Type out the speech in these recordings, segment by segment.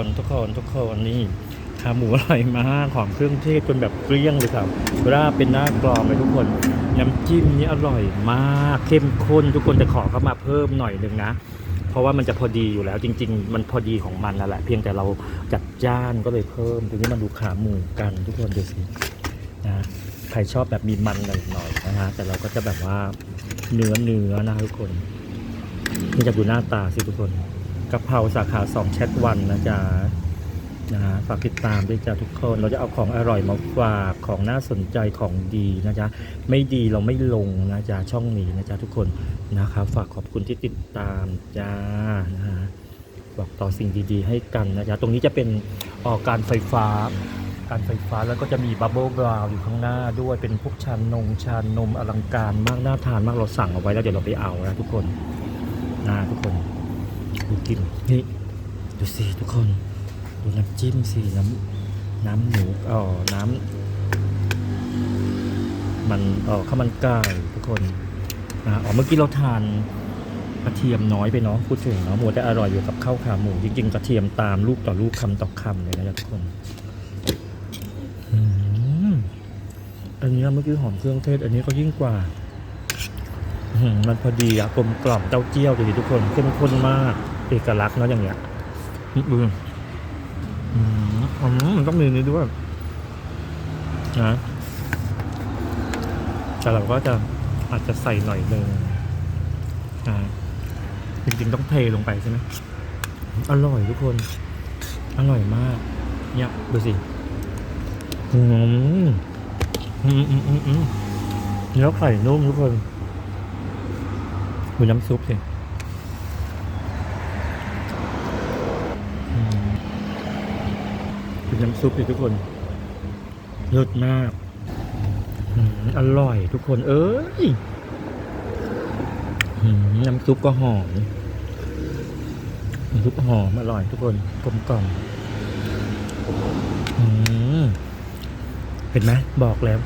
คนทุกคนทุกคนนี่ขาหมูอร่อยมากหอมเครื่องเทศจนแบบเกลี้ยงเลยครับราเป็นหน้ากรอบเลยทุกคนน้ำจิ้มนี่อร่อยมากเข้มข้นทุกคนแต่ขอเข้ามาเพิ่มหน่อยนึงนะเพราะว่ามันจะพอดีอยู่แล้วจริง ๆ มันพอดีของมันนั่นแหละเพียงแต่เราจัดจ้านก็เลยเพิ่มทีนี้มาดูขาหมูกันทุกคนดูสินะใครชอบแบบมีมันหน่อยๆนะฮะแต่เราก็จะแบบว่าเนื้อเนื้อนะทุกคนนี่จะดูหน้าตาสิทุกคน กะเพราสาขาสองแชทวันนะจ๊ะนะฮะฝากติดตามด้วยจ้ะทุกคน เราจะเอาของอร่อยมาฝากของน่าสนใจของดีนะจ๊ะไม่ดีเราไม่ลงนะจ๊ะช่องนี้นะจ๊ะทุกคนนะครับฝากขอบคุณที่ติดตามจ้านะฮะบอกต่อสิ่งดีๆ ให้กันนะจ๊ะตรงนี้จะเป็นออกการไฟฟ้า การไฟฟ้าแล้วก็จะมีบับเบิลบราวอยู่ข้างหน้าด้วยเป็นพวกชานงชานนมอลังการมากน่าทานมากเราสั่งเอาไว้แล้วเดี๋ยวเราไปเอานะทุกคนนะทุกคน กินนี่ดูสิทุกคน ดูน้ำจิ้มสิน้ำน้ำหมูอ๋อน้ำมันเอ๋อข้าวมันไก่ทุกคนนะอ๋อเมื่อกี้เราทานกระเทียมน้อยไปเนาะพูดถึงเนาะหมูแต่อร่อยอยู่กับข้าวขาหมูจริงๆกระเทียมตามลูกต่อลูกคำต่อคำเลยนะจ๊ะทุกคนอืมอันนี้เมื่อกี้หอมเครื่องเทศ อันนี้ก็ยิ่งกว่าอื้อหือมันพอดีอะกลมกล่อมเต้าเจี้ยวดูดิทุกคนเข้มข้นมาก เอกลักษณ์เนาะอย่างเงี้ยอืมอืมอืมอืมมันต้องมีนี้ด้วยนะแต่เราก็จะอาจจะใส่หน่อยหนึ่งอ่าจริงๆต้องเทลงไปใช่ไหมอร่อยทุกคน อร่อยมาก เนี่ยดูสิอืมอืมอืมอืมอืมเนื้อไข่นุ่มทุกคนดูน้ำซุปสิอืม ดูน้ำซุปสิทุกคนเลิศมากอร่อยทุกคน เอ้ยอืมน้ำซุปก็หอมน้ำซุปหอมอร่อยทุกคนกลมกล่อมอืมเห็นไหมบอกแล้ว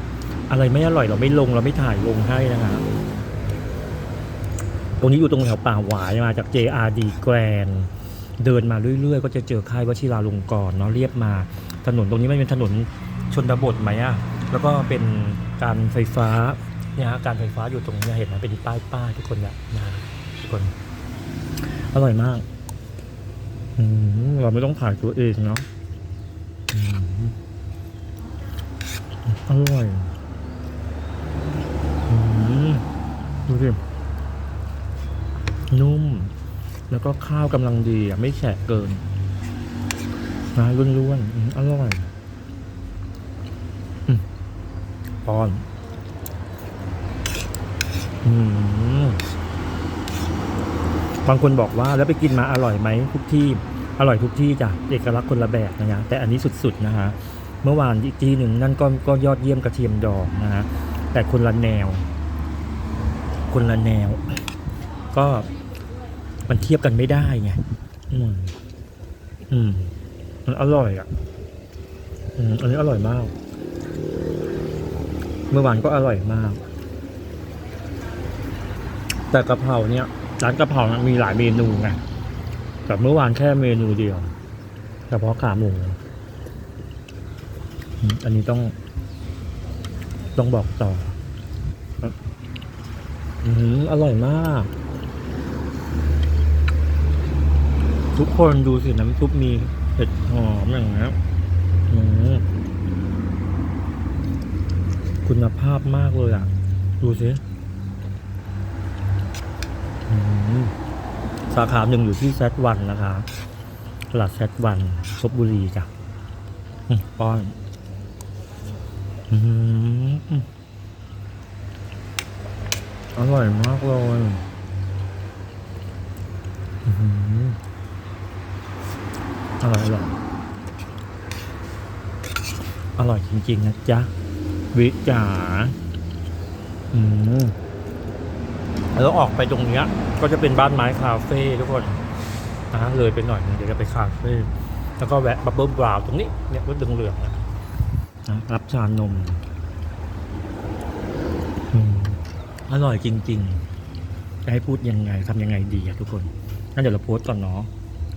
อะไรไม่อร่อยเราไม่ลงเราไม่ถ่ายลงให้นะฮะตรงนี้อยู่ตรงแถวป่าหวายมาจาก JRD Grand เดินมาเรื่อยๆ ก็จะเจอค่ายวชิราลงกรณ์เนาะเรียบมาถนนตรงนี้มันเป็นถนนชนบทไหมอะแล้วก็เป็นการไฟฟ้าเนี่ยฮะการไฟฟ้าอยู่ตรงนี้เห็นไหมเป็นป้ายป้ายทุกคนเนี่ยนะทุกคน อร่อยมากอืมเราไม่ต้องถ่ายตัวเองเนาะอืมอร่อยอืมดูสินุ่ม แล้วก็ข้าวกำลังดีอะไม่แฉะเกินนะล้วนๆอร่อยปอนอบางคนบอกว่าแล้วไปกินมาอร่อยไหมทุกที่ อร่อยทุกที่จ้ะเอกลักษณ์คนละแบบนะฮะแต่อันนี้สุดๆนะฮะเมื่อวานอีกที่หนึ่งนั่นก็ก็ยอดเยี่ยมกระเทียมดองนะฮะแต่คนละแนว คนละแนว ก็ มันเทียบกันไม่ได้ไงอืมอืมมันอร่อยอะ อืมอันนี้อร่อยมาก เมื่อวานก็อร่อยมาก แต่กะเพราเนี่ยร้านกะเพรานะมีหลายเมนูไงแต่เมื่อวานแค่เมนูเดียวเฉพาะขาหมูอันนี้ต้อง ต้องบอกต่อ อืมอร่อยมาก ทุกคนดูสิน้ำซุปมีเผ็ดหอมอย่างเงี้คุณภาพมากเลยอะ ดูสิสาขาหนึ่งอยู่ที่แซดวันนะคะตลาดแซดวันชบบุรีจ้ะป้อนอร่อยมากเลยอื อร่อยอร่อยอร่อยจริง ๆ นะจ๊ะ วิจ๋าอืมแล้วออกไปตรงเนี้ย ก็จะเป็นบ้านไม้คาเฟ่ทุกคนนะเลยไปหน่อยนึงเดี๋ยวจะไปคาเฟ่แล้วก็แวะบับเบิ้ลบราวน์ตรงนี้เนี่ยรถเหลืองนะรับชานมอืมอร่อยจริง ๆ จะให้พูดยังไงทำยังไงดีอะทุกคนงั้นเดี๋ยวเราโพสต์ก่อนเนาะ